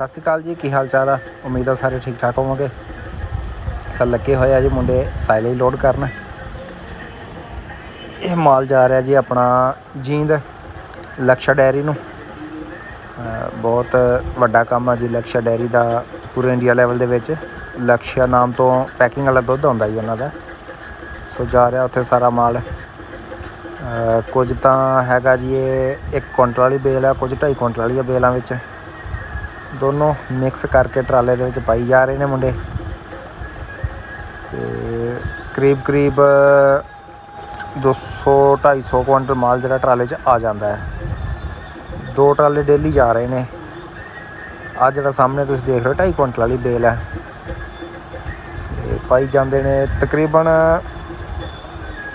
ਸਤਿ ਸ਼੍ਰੀ ਅਕਾਲ ਜੀ, ਕੀ ਹਾਲ ਚਾਲ ਆ? ਉਮੀਦ ਆ ਸਾਰੇ ਠੀਕ ਠਾਕ ਹੋਵੋਗੇ। ਸਰ, ਲੱਗੇ ਹੋਏ ਆ ਜੀ ਮੁੰਡੇ ਸਾਈਲੇ ਲੋਡ ਕਰਨ। ਇਹ ਮਾਲ ਜਾ ਰਿਹਾ ਜੀ ਆਪਣਾ ਜੀਂਦ ਲਕਸ਼ਾ ਡੈਰੀ ਨੂੰ। ਬਹੁਤ ਵੱਡਾ ਕੰਮ ਆ ਜੀ ਲਕਸ਼ਾ ਡੈਰੀ ਦਾ ਪੂਰੇ ਇੰਡੀਆ ਲੈਵਲ ਦੇ ਵਿੱਚ। ਲਕਸ਼ਾ ਨਾਮ ਤੋਂ ਪੈਕਿੰਗ ਵਾਲਾ ਦੁੱਧ ਆਉਂਦਾ ਜੀ ਉਹਨਾਂ ਦਾ। ਸੋ, ਜਾ ਰਿਹਾ ਉੱਥੇ ਸਾਰਾ ਮਾਲ। ਕੁਝ ਤਾਂ ਹੈਗਾ ਜੀ ਇਹ 1 ਕੁਇੰਟਲ ਵਾਲੀ ਬੇਲ ਆ, ਕੁਝ 2.5 ਕੁਇੰਟਲ ਵਾਲੀਆਂ ਬੇਲਾਂ ਵਿੱਚ। ਦੋਨੋਂ ਮਿਕਸ ਕਰਕੇ ਟਰਾਲੇ ਦੇ ਵਿੱਚ ਪਾਈ ਜਾ ਰਹੇ ਨੇ ਮੁੰਡੇ। ਤੇ ਕਰੀਬ ਕਰੀਬ 200 250 ਕੁਇੰਟਲ ਮਾਲ ਜਿਹੜਾ ਟਰਾਲੇ 'ਚ ਆ ਜਾਂਦਾ ਹੈ। ਦੋ ਟਰਾਲੇ ਡੇਲੀ ਜਾ ਰਹੇ ਨੇ। ਆ ਜਿਹੜਾ ਸਾਹਮਣੇ ਤੁਸੀਂ ਦੇਖ ਰਹੇ ਹੋ 2.5 ਕੁਇੰਟਲ ਵਾਲੀ ਬੇਲ ਹੈ। ਇਹ ਪਾਈ ਜਾਂਦੇ ਨੇ ਤਕਰੀਬਨ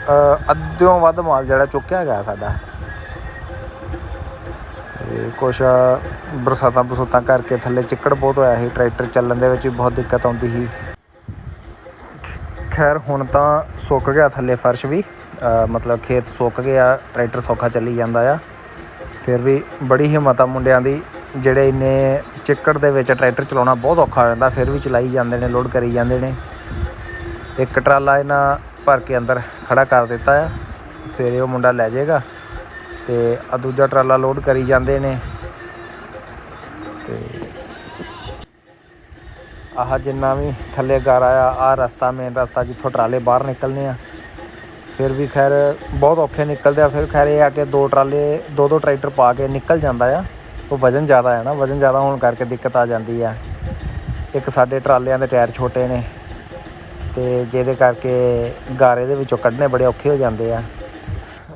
ਅ, ਅੱਧਿਓਂ ਵੱਧ ਮਾਲ ਜਿਹੜਾ ਚੁੱਕਿਆ ਗਿਆ ਸਾਡਾ। ਤੇ ਕੁਛ ਬਰਸਾਤਾਂ ਬਰਸਾਤਾਂ ਕਰਕੇ ਥੱਲੇ ਚਿੱਕੜ ਬਹੁਤ ਹੋਇਆ ਸੀ, ਟਰੈਕਟਰ ਚੱਲਣ ਦੇ ਵਿੱਚ ਵੀ ਬਹੁਤ ਦਿੱਕਤ ਆਉਂਦੀ ਸੀ। ਖੈਰ, ਹੁਣ ਤਾਂ ਸੁੱਕ ਗਿਆ ਥੱਲੇ ਫਰਸ਼ ਵੀ ਮਤਲਬ ਖੇਤ ਸੁੱਕ ਗਿਆ, ਟਰੈਕਟਰ ਸੌਖਾ ਚੱਲੀ ਜਾਂਦਾ ਆ। ਫਿਰ ਵੀ ਬੜੀ ਹਿੰਮਤ ਆ ਮੁੰਡਿਆਂ ਦੀ, ਜਿਹੜੇ ਇੰਨੇ ਚਿੱਕੜ ਦੇ ਵਿੱਚ ਟਰੈਕਟਰ ਚਲਾਉਣਾ ਬਹੁਤ ਔਖਾ ਹੋ ਜਾਂਦਾ, ਫਿਰ ਵੀ ਚਲਾਈ ਜਾਂਦੇ ਨੇ, ਲੋਡ ਕਰੀ ਜਾਂਦੇ ਨੇ। ਇੱਕ ਟਰਾਲਾ ਇਹਨਾਂ ਭਰ ਕੇ ਅੰਦਰ ਖੜਾ ਕਰ ਦਿੱਤਾ ਆ, ਸਵੇਰੇ ਉਹ ਮੁੰਡਾ ਲੈ ਜਾਏਗਾ। ਤੇ ਆ ਦੂਜਾ ਟਰਾਲਾ ਲੋਡ ਕਰੀ ਜਾਂਦੇ ਨੇ। ਤੇ ਆਹ ਜਿੰਨਾ ਵੀ ਥੱਲੇ ਗਾਰਾ ਆ ਆ ਰਸਤਾ ਮੇਨ ਰਸਤਾ ਜਿੱਥੋਂ ਟਰਾਲੇ ਬਾਹਰ ਨਿਕਲਨੇ ਆ। ਫਿਰ ਵੀ ਖੈਰ ਬਹੁਤ ਔਖੇ ਨਿਕਲਦੇ ਆ। ਫਿਰ ਖੈਰ ਇਹ ਆ ਕਿ ਦੋ ਟਰਾਲੇ, ਦੋ ਦੋ ਟਰੈਕਟਰ ਪਾ ਕੇ ਨਿਕਲ ਜਾਂਦਾ ਆ। ਉਹ ਵਜ਼ਨ ਜ਼ਿਆਦਾ ਹੈ ਨਾ, ਵਜ਼ਨ ਜ਼ਿਆਦਾ ਹੋਣ ਕਰਕੇ ਦਿੱਕਤ ਆ ਜਾਂਦੀ ਆ। ਇੱਕ ਸਾਡੇ ਟਰਾਲਿਆਂ ਦੇ ਟਾਇਰ ਛੋਟੇ ਨੇ ਤੇ ਜਿਹਦੇ ਕਰਕੇ ਗਾਰੇ ਦੇ ਵਿੱਚੋਂ ਕੱਢਣੇ ਬੜੇ ਔਖੇ ਹੋ ਜਾਂਦੇ ਆ।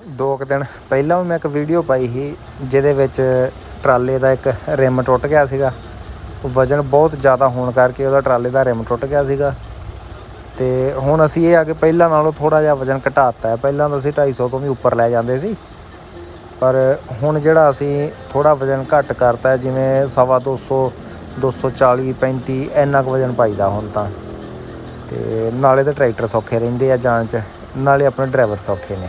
ਦੋ ਕੁ ਦਿਨ ਪਹਿਲਾਂ ਵੀ ਮੈਂ ਇੱਕ ਵੀਡੀਓ ਪਾਈ ਸੀ, ਜਿਹਦੇ ਵਿੱਚ ਟਰਾਲੇ ਦਾ ਇੱਕ ਰਿਮ ਟੁੱਟ ਗਿਆ ਸੀਗਾ। ਵਜ਼ਨ ਬਹੁਤ ਜ਼ਿਆਦਾ ਹੋਣ ਕਰਕੇ ਉਹਦਾ ਟਰਾਲੇ ਦਾ ਰਿਮ ਟੁੱਟ ਗਿਆ ਸੀਗਾ। ਤੇ ਹੁਣ ਅਸੀਂ ਇਹ ਆ ਕਿ ਪਹਿਲਾਂ ਨਾਲੋਂ ਥੋੜਾ ਜਿਹਾ ਵਜ਼ਨ ਘਟਾਤਾ ਹੈ। ਪਹਿਲਾਂ ਤਾਂ ਅਸੀਂ 250 ਤੋਂ ਵੀ ਉੱਪਰ ਲੈ ਜਾਂਦੇ ਸੀ। ਪਰ ਹੁਣ ਜਿਹੜਾ ਅਸੀਂ ਥੋੜਾ ਵਜ਼ਨ ਘੱਟ ਕਰਤਾ ਜਿਵੇਂ ਸਵਾ 200 240 35 ਇੰਨਾ ਕੁ ਵਜ਼ਨ ਪਾਈਦਾ ਹੁਣ ਤਾਂ। ਤੇ ਨਾਲੇ ਤਾਂ ਟਰੈਕਟਰ ਸੌਖੇ ਰਹਿੰਦੇ ਆ ਜਾਣ ਚ। ਨਾਲੇ ਆਪਣੇ ਡਰਾਈਵਰ ਸੌਖੇ ਨੇ।